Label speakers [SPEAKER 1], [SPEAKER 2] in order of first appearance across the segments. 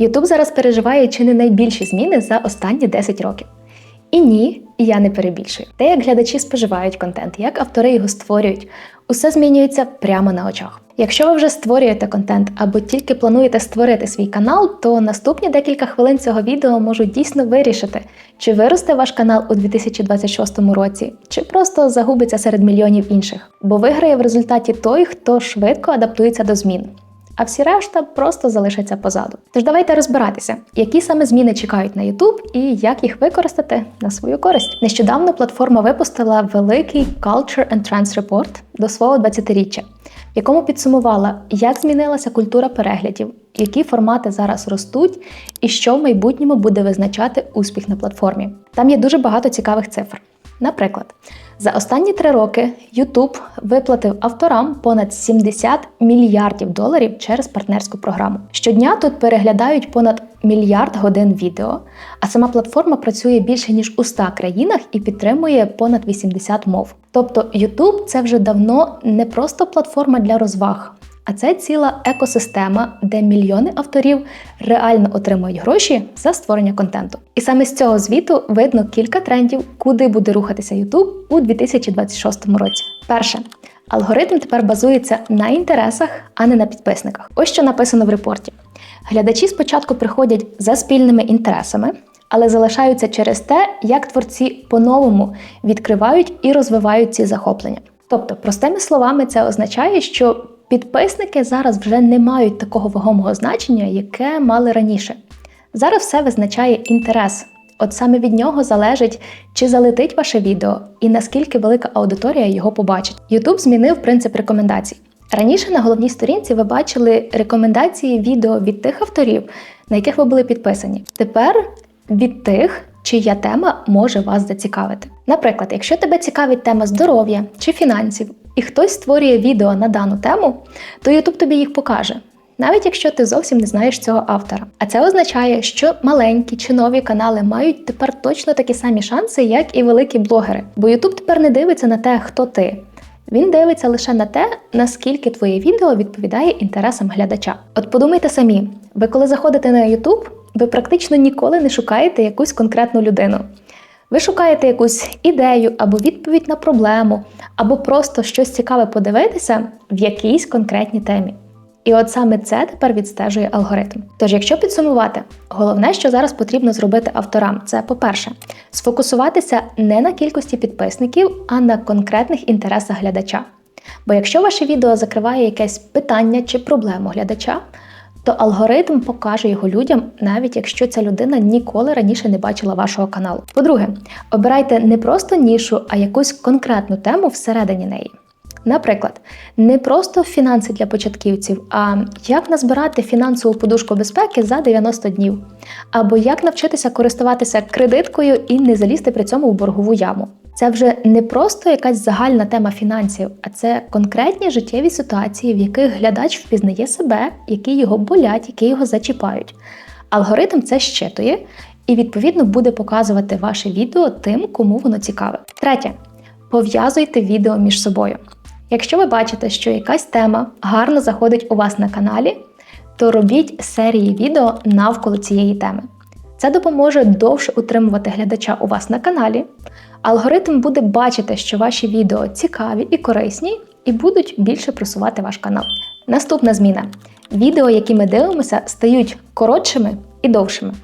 [SPEAKER 1] YouTube зараз переживає чи не найбільші зміни за останні 10 років. І ні, я не перебільшую. Те, як глядачі споживають контент, як автори його створюють, усе змінюється прямо на очах. Якщо ви вже створюєте контент або тільки плануєте створити свій канал, то наступні декілька хвилин цього відео можуть дійсно вирішити, чи виросте ваш канал у 2026 році, чи просто загубиться серед мільйонів інших, бо виграє в результаті той, хто швидко адаптується до змін. А всі решта просто залишаться позаду. Тож давайте розбиратися, які саме зміни чекають на YouTube і як їх використати на свою користь. Нещодавно платформа випустила великий Culture and Trends Report до свого 20-річчя, в якому підсумувала, як змінилася культура переглядів, які формати зараз ростуть, і що в майбутньому буде визначати успіх на платформі. Там є дуже багато цікавих цифр. Наприклад, за останні три роки YouTube виплатив авторам понад 70 мільярдів доларів через партнерську програму. Щодня тут переглядають понад мільярд годин відео, а сама платформа працює більше ніж у 100 країнах і підтримує понад 80 мов. Тобто YouTube – це вже давно не просто платформа для розваг. А це ціла екосистема, де мільйони авторів реально отримують гроші за створення контенту. І саме з цього звіту видно кілька трендів, куди буде рухатися YouTube у 2026 році. Перше. Алгоритм тепер базується на інтересах, а не на підписниках. Ось що написано в репорті. Глядачі спочатку приходять за спільними інтересами, але залишаються через те, як творці по-новому відкривають і розвивають ці захоплення. Тобто, простими словами, це означає, що підписники зараз вже не мають такого вагомого значення, яке мали раніше. Зараз все визначає інтерес. От саме від нього залежить, чи залетить ваше відео і наскільки велика аудиторія його побачить. YouTube змінив принцип рекомендацій. Раніше на головній сторінці ви бачили рекомендації відео від тих авторів, на яких ви були підписані. Тепер від тих, чия тема може вас зацікавити. Наприклад, якщо тебе цікавить тема здоров'я чи фінансів, і хтось створює відео на дану тему, то YouTube тобі їх покаже. Навіть якщо ти зовсім не знаєш цього автора. А це означає, що маленькі чи нові канали мають тепер точно такі самі шанси, як і великі блогери. Бо YouTube тепер не дивиться на те, хто ти. Він дивиться лише на те, наскільки твоє відео відповідає інтересам глядача. От подумайте самі, ви коли заходите на YouTube, ви практично ніколи не шукаєте якусь конкретну людину. Ви шукаєте якусь ідею або відповідь на проблему, або просто щось цікаве подивитися в якійсь конкретній темі. І от саме це тепер відстежує алгоритм. Тож, якщо підсумувати, головне, що зараз потрібно зробити авторам, це по-перше, сфокусуватися не на кількості підписників, а на конкретних інтересах глядача. Бо якщо ваше відео закриває якесь питання чи проблему глядача, то алгоритм покаже його людям, навіть якщо ця людина ніколи раніше не бачила вашого каналу. По-друге, обирайте не просто нішу, а якусь конкретну тему всередині неї. Наприклад, не просто фінанси для початківців, а як назбирати фінансову подушку безпеки за 90 днів, або як навчитися користуватися кредиткою і не залізти при цьому в боргову яму. Це вже не просто якась загальна тема фінансів, а це конкретні життєві ситуації, в яких глядач впізнає себе, які його болять, які його зачіпають. Алгоритм це щитує і, відповідно, буде показувати ваше відео тим, кому воно цікаве. Третє. Пов'язуйте відео між собою. Якщо ви бачите, що якась тема гарно заходить у вас на каналі, то робіть серії відео навколо цієї теми. Це допоможе довше утримувати глядача у вас на каналі. Алгоритм буде бачити, що ваші відео цікаві і корисні, і будуть більше просувати ваш канал. Наступна зміна: відео, які ми дивимося, стають коротшими і довшими.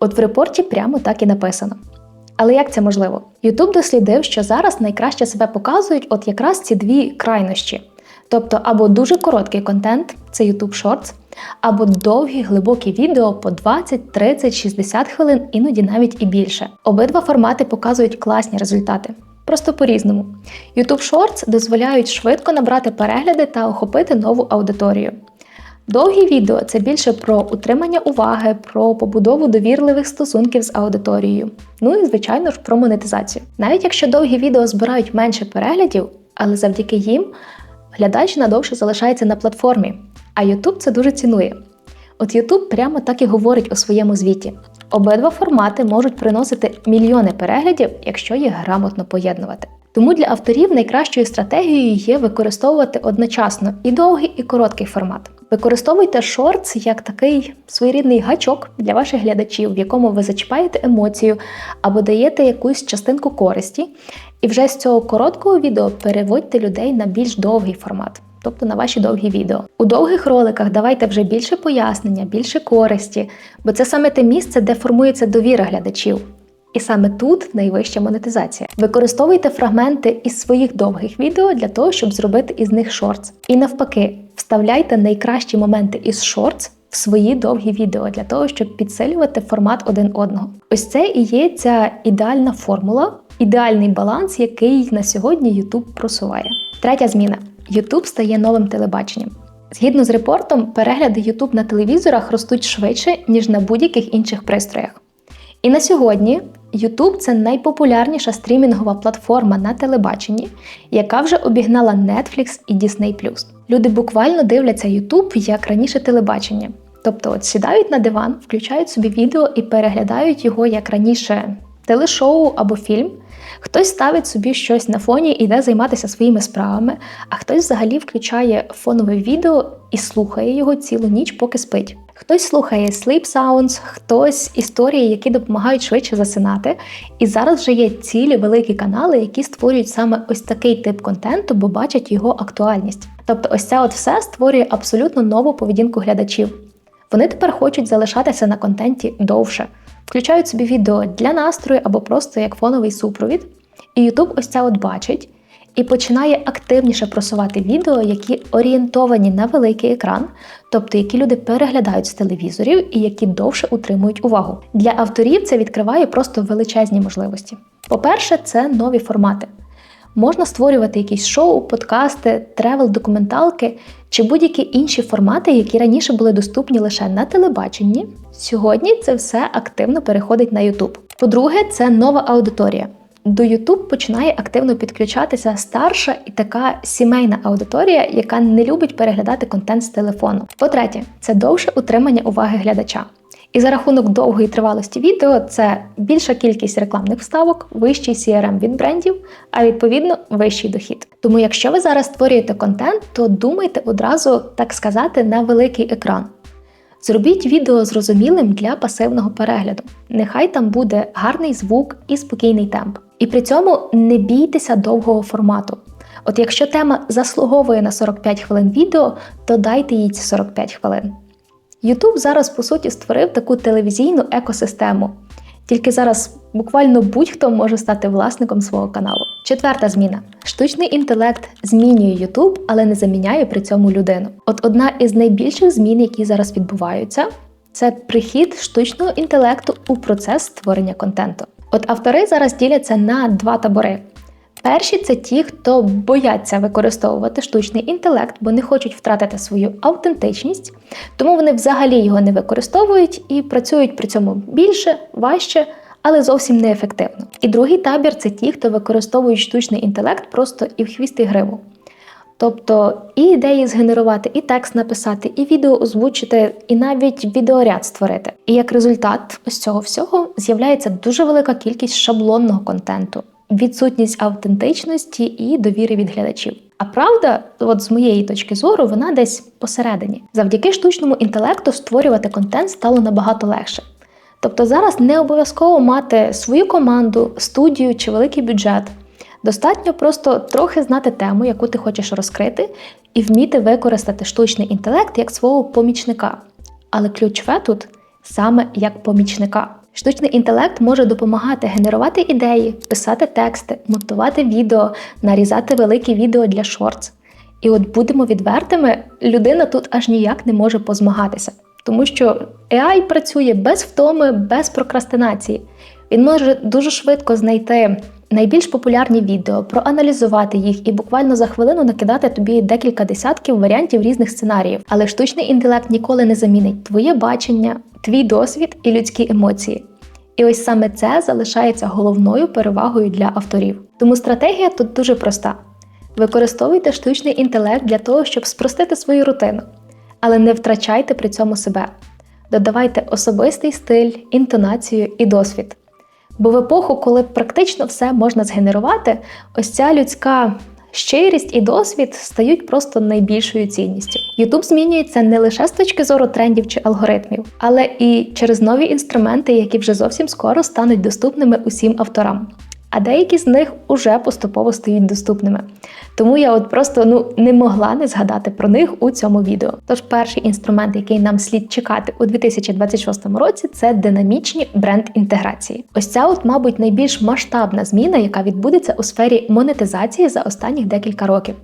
[SPEAKER 1] От в репорті прямо так і написано. Але як це можливо? YouTube дослідив, що зараз найкраще себе показують от якраз ці дві крайнощі. Тобто або дуже короткий контент, це YouTube Shorts, або довгі глибокі відео по 20, 30, 60 хвилин, іноді навіть і більше. Обидва формати показують класні результати. Просто по-різному. YouTube Shorts дозволяють швидко набрати перегляди та охопити нову аудиторію. Довгі відео це більше про утримання уваги, про побудову довірливих стосунків з аудиторією. Ну і, звичайно ж, про монетизацію. Навіть якщо довгі відео збирають менше переглядів, але завдяки їм глядач надовше залишається на платформі, а YouTube це дуже цінує. От YouTube прямо так і говорить у своєму звіті. Обидва формати можуть приносити мільйони переглядів, якщо їх грамотно поєднувати. Тому для авторів найкращою стратегією є використовувати одночасно і довгий, і короткий формат. Використовуйте шортс як такий своєрідний гачок для ваших глядачів, в якому ви зачіпаєте емоцію або даєте якусь частинку користі, і вже з цього короткого відео переводьте людей на більш довгий формат. Тобто на ваші довгі відео. У довгих роликах давайте вже більше пояснення, більше користі, бо це саме те місце, де формується довіра глядачів. І саме тут найвища монетизація. Використовуйте фрагменти із своїх довгих відео для того, щоб зробити із них шортс. І навпаки, вставляйте найкращі моменти із шортс в свої довгі відео для того, щоб підсилювати формат один одного. Ось це і є ця ідеальна формула, ідеальний баланс, який на сьогодні YouTube просуває. Третя зміна: YouTube стає новим телебаченням. Згідно з репортом, перегляди YouTube на телевізорах ростуть швидше, ніж на будь-яких інших пристроях. І на сьогодні YouTube це найпопулярніша стрімінгова платформа на телебаченні, яка вже обігнала Netflix і Disney+. Люди буквально дивляться YouTube як раніше телебачення. Тобто от сідають на диван, включають собі відео і переглядають його як раніше телешоу або фільм. Хтось ставить собі щось на фоні і йде займатися своїми справами, а хтось взагалі включає фонове відео і слухає його цілу ніч, поки спить. Хтось слухає sleep sounds, хтось історії, які допомагають швидше засинати. І зараз вже є цілі великі канали, які створюють саме ось такий тип контенту, бо бачать його актуальність. Тобто, ось це от все створює абсолютно нову поведінку глядачів. Вони тепер хочуть залишатися на контенті довше, включають собі відео для настрою або просто як фоновий супровід. І YouTube ось це от бачить і починає активніше просувати відео, які орієнтовані на великий екран, тобто які люди переглядають з телевізорів і які довше утримують увагу. Для авторів це відкриває просто величезні можливості. По-перше, це нові формати. Можна створювати якісь шоу, подкасти, тревел-документалки чи будь-які інші формати, які раніше були доступні лише на телебаченні. Сьогодні це все активно переходить на YouTube. По-друге, це нова аудиторія. До YouTube починає активно підключатися старша і така сімейна аудиторія, яка не любить переглядати контент з телефону. По-третє, це довше утримання уваги глядача. І за рахунок довгої тривалості відео це більша кількість рекламних вставок, вищий CRM від брендів, а відповідно вищий дохід. Тому, якщо ви зараз створюєте контент, то думайте одразу, так сказати, на великий екран. Зробіть відео зрозумілим для пасивного перегляду. Нехай там буде гарний звук і спокійний темп. І при цьому не бійтеся довгого формату. От якщо тема заслуговує на 45 хвилин відео, то дайте їй ці 45 хвилин. YouTube зараз, по суті, створив таку телевізійну екосистему. Тільки зараз буквально будь-хто може стати власником свого каналу. Четверта зміна: штучний інтелект змінює YouTube, але не заміняє при цьому людину. От одна із найбільших змін, які зараз відбуваються, це прихід штучного інтелекту у процес створення контенту. От автори зараз діляться на два табори. Перші це ті, хто бояться використовувати штучний інтелект, бо не хочуть втратити свою автентичність, тому вони взагалі його не використовують і працюють при цьому більше, важче, але зовсім неефективно. І другий табір це ті, хто використовують штучний інтелект просто і в хвіст гриву. Тобто і ідеї згенерувати, і текст написати, і відео озвучити, і навіть відеоряд створити. І як результат ось цього всього з'являється дуже велика кількість шаблонного контенту, відсутність автентичності і довіри від глядачів. А правда, от з моєї точки зору, вона десь посередині. Завдяки штучному інтелекту створювати контент стало набагато легше. Тобто зараз не обов'язково мати свою команду, студію чи великий бюджет. Достатньо просто трохи знати тему, яку ти хочеш розкрити, і вміти використати штучний інтелект як свого помічника. Але ключове тут саме як помічника. Штучний інтелект може допомагати генерувати ідеї, писати тексти, монтувати відео, нарізати великі відео для шортс. І от будемо відвертими, людина тут аж ніяк не може позмагатися, тому що AI працює без втоми, без прокрастинації. Він може дуже швидко знайти найбільш популярні відео, проаналізувати їх і буквально за хвилину накидати тобі декілька десятків варіантів різних сценаріїв. Але штучний інтелект ніколи не замінить твоє бачення, твій досвід і людські емоції. І ось саме це залишається головною перевагою для авторів. Тому стратегія тут дуже проста: використовуйте штучний інтелект для того, щоб спростити свою рутину, але не втрачайте при цьому себе. Додавайте особистий стиль, інтонацію і досвід. Бо в епоху, коли практично все можна згенерувати, ось ця людська щирість і досвід стають просто найбільшою цінністю. Ютуб змінюється не лише з точки зору трендів чи алгоритмів, але і через нові інструменти, які вже зовсім скоро стануть доступними усім авторам а деякі з них уже поступово стають доступними. Тому я от просто ну не могла не згадати про них у цьому відео. Тож перший інструмент, який нам слід чекати у 2026 році, це динамічні бренд-інтеграції. Ось ця, от, мабуть, найбільш масштабна зміна, яка відбудеться у сфері монетизації за останніх декілька років.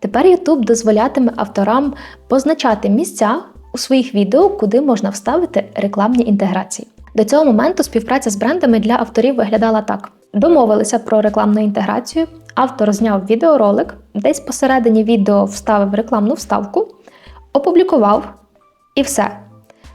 [SPEAKER 1] Тепер YouTube дозволятиме авторам позначати місця у своїх відео, куди можна вставити рекламні інтеграції. До цього моменту співпраця з брендами для авторів виглядала так: домовилися про рекламну інтеграцію, автор зняв відеоролик, десь посередині відео вставив рекламну вставку, опублікував і все.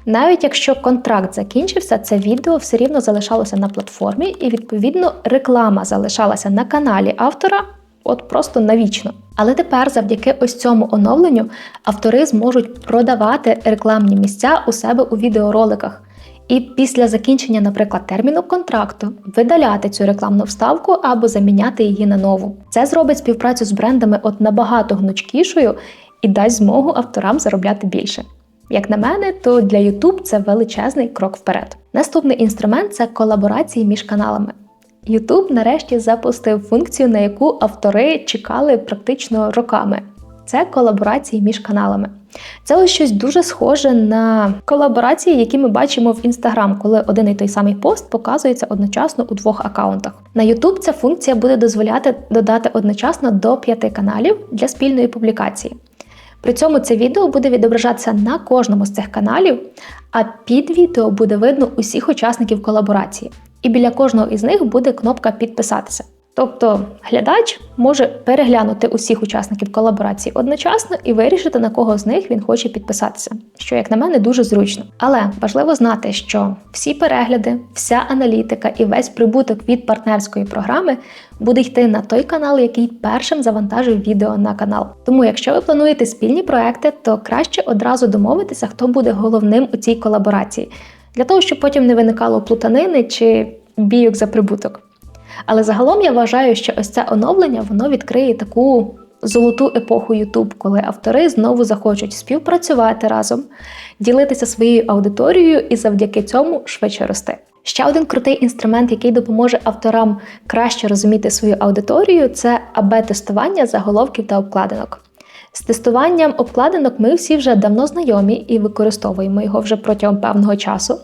[SPEAKER 1] Навіть якщо контракт закінчився, це відео все рівно залишалося на платформі, і, відповідно, реклама залишалася на каналі автора от просто навічно. Але тепер, завдяки ось цьому оновленню, автори зможуть продавати рекламні місця у себе у відеороликах і після закінчення, наприклад, терміну контракту видаляти цю рекламну вставку або заміняти її на нову. Це зробить співпрацю з брендами от набагато гнучкішою і дасть змогу авторам заробляти більше. Як на мене, то для YouTube це величезний крок вперед. Наступний інструмент це колаборації між каналами. YouTube нарешті запустив функцію, на яку автори чекали практично роками. Це колаборації між каналами. Це ось щось дуже схоже на колаборації, які ми бачимо в Instagram, коли один і той самий пост показується одночасно у двох аккаунтах. На YouTube ця функція буде дозволяти додати одночасно до п'яти каналів для спільної публікації. При цьому це відео буде відображатися на кожному з цих каналів, а під відео буде видно усіх учасників колаборації. І біля кожного із них буде кнопка Підписатися. Тобто глядач може переглянути усіх учасників колаборації одночасно і вирішити, на кого з них він хоче підписатися, що, як на мене, дуже зручно. Але важливо знати, що всі перегляди, вся аналітика і весь прибуток від партнерської програми буде йти на той канал, який першим завантажив відео на канал. Тому, якщо ви плануєте спільні проекти, то краще одразу домовитися, хто буде головним у цій колаборації, для того, щоб потім не виникало плутанини чи бійок за прибуток. Але загалом я вважаю, що ось це оновлення воно відкриє таку золоту епоху YouTube, коли автори знову захочуть співпрацювати разом, ділитися своєю аудиторією і завдяки цьому швидше рости. Ще один крутий інструмент, який допоможе авторам краще розуміти свою аудиторію, це АБ-тестування заголовків та обкладинок. З тестуванням обкладинок ми всі вже давно знайомі і використовуємо його вже протягом певного часу.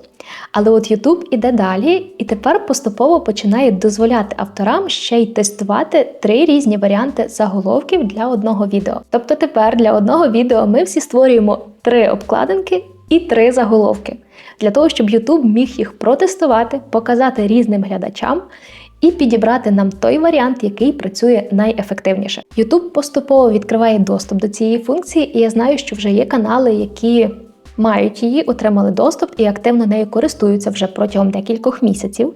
[SPEAKER 1] Але от YouTube іде далі і тепер поступово починає дозволяти авторам ще й тестувати три різні варіанти заголовків для одного відео. Тобто тепер для одного відео ми всі створюємо три обкладинки і три заголовки, для того, щоб YouTube міг їх протестувати, показати різним глядачам. І підібрати нам той варіант, який працює найефективніше. YouTube поступово відкриває доступ до цієї функції, і я знаю, що вже є канали, які мають її, отримали доступ і активно нею користуються вже протягом декількох місяців.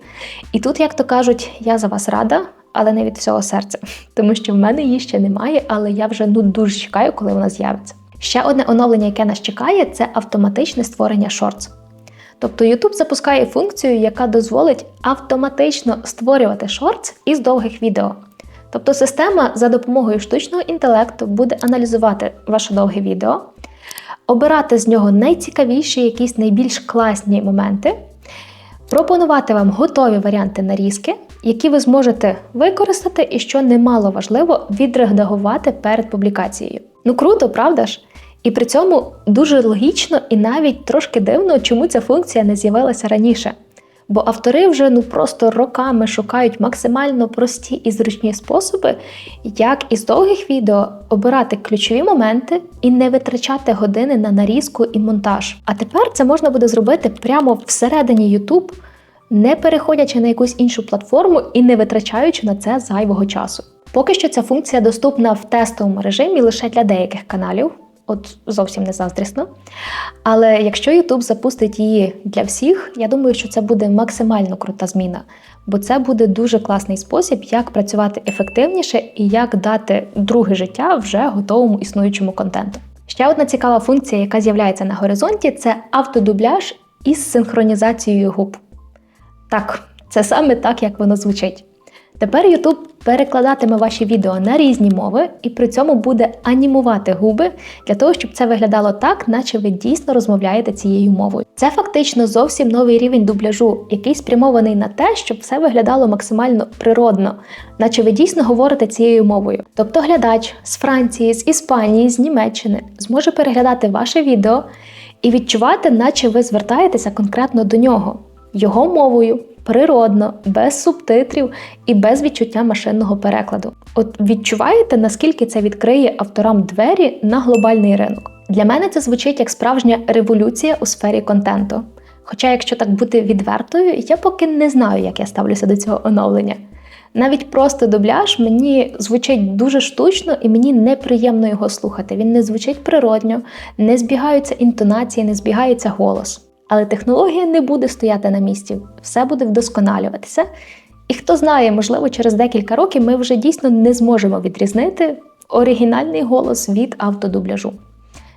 [SPEAKER 1] І тут, як то кажуть, я за вас рада, але не від всього серця, тому що в мене її ще немає, але я вже ну дуже чекаю, коли вона з'явиться. Ще одне оновлення, яке нас чекає, це автоматичне створення шортс. Тобто YouTube запускає функцію, яка дозволить автоматично створювати шортс із довгих відео. Тобто система за допомогою штучного інтелекту буде аналізувати ваше довге відео, обирати з нього найцікавіші, якісь найбільш класні моменти, пропонувати вам готові варіанти нарізки, які ви зможете використати і, що немало важливо, відредагувати перед публікацією. Ну круто, правда ж? І при цьому дуже логічно і навіть трошки дивно, чому ця функція не з'явилася раніше. Бо автори вже ну просто роками шукають максимально прості і зручні способи, як із довгих відео обирати ключові моменти і не витрачати години на нарізку і монтаж. А тепер це можна буде зробити прямо всередині YouTube, не переходячи на якусь іншу платформу і не витрачаючи на це зайвого часу. Поки що ця функція доступна в тестовому режимі лише для деяких каналів от зовсім не заздрісно. Але якщо YouTube запустить її для всіх, я думаю, що це буде максимально крута зміна, бо це буде дуже класний спосіб, як працювати ефективніше і як дати друге життя вже готовому існуючому контенту. Ще одна цікава функція, яка з'являється на горизонті, це автодубляж із синхронізацією губ. Так, це саме так, як воно звучить. Тепер YouTube перекладатиме ваші відео на різні мови і при цьому буде анімувати губи для того, щоб це виглядало так, наче ви дійсно розмовляєте цією мовою. Це фактично зовсім новий рівень дубляжу, який спрямований на те, щоб все виглядало максимально природно, наче ви дійсно говорите цією мовою. Тобто глядач з Франції, з Іспанії, з Німеччини зможе переглядати ваше відео і відчувати, наче ви звертаєтеся конкретно до нього, його мовою, природно, без субтитрів і без відчуття машинного перекладу. От відчуваєте, наскільки це відкриє авторам двері на глобальний ринок? Для мене це звучить як справжня революція у сфері контенту. Хоча, якщо так бути відвертою, я поки не знаю, як я ставлюся до цього оновлення. Навіть просто дубляж мені звучить дуже штучно і мені неприємно його слухати. Він не звучить природньо, не збігаються інтонації, не збігається голос. Але технологія не буде стояти на місці, все буде вдосконалюватися. І хто знає, можливо, через декілька років ми вже дійсно не зможемо відрізнити оригінальний голос від автодубляжу,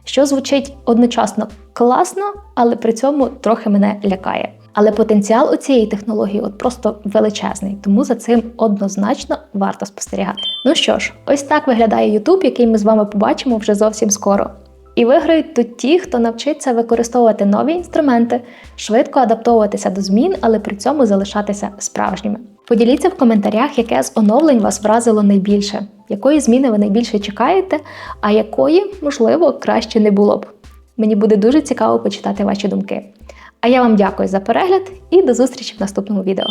[SPEAKER 1] що звучить одночасно класно, але при цьому трохи мене лякає. Але потенціал у цієї технології от просто величезний, тому за цим однозначно варто спостерігати. Ну що ж, ось так виглядає YouTube, який ми з вами побачимо вже зовсім скоро. І виграють тут ті, хто навчиться використовувати нові інструменти, швидко адаптовуватися до змін, але при цьому залишатися справжніми. Поділіться в коментарях, яке з оновлень вас вразило найбільше, якої зміни ви найбільше чекаєте, а якої, можливо, краще не було б. Мені буде дуже цікаво почитати ваші думки. А я вам дякую за перегляд і до зустрічі в наступному відео.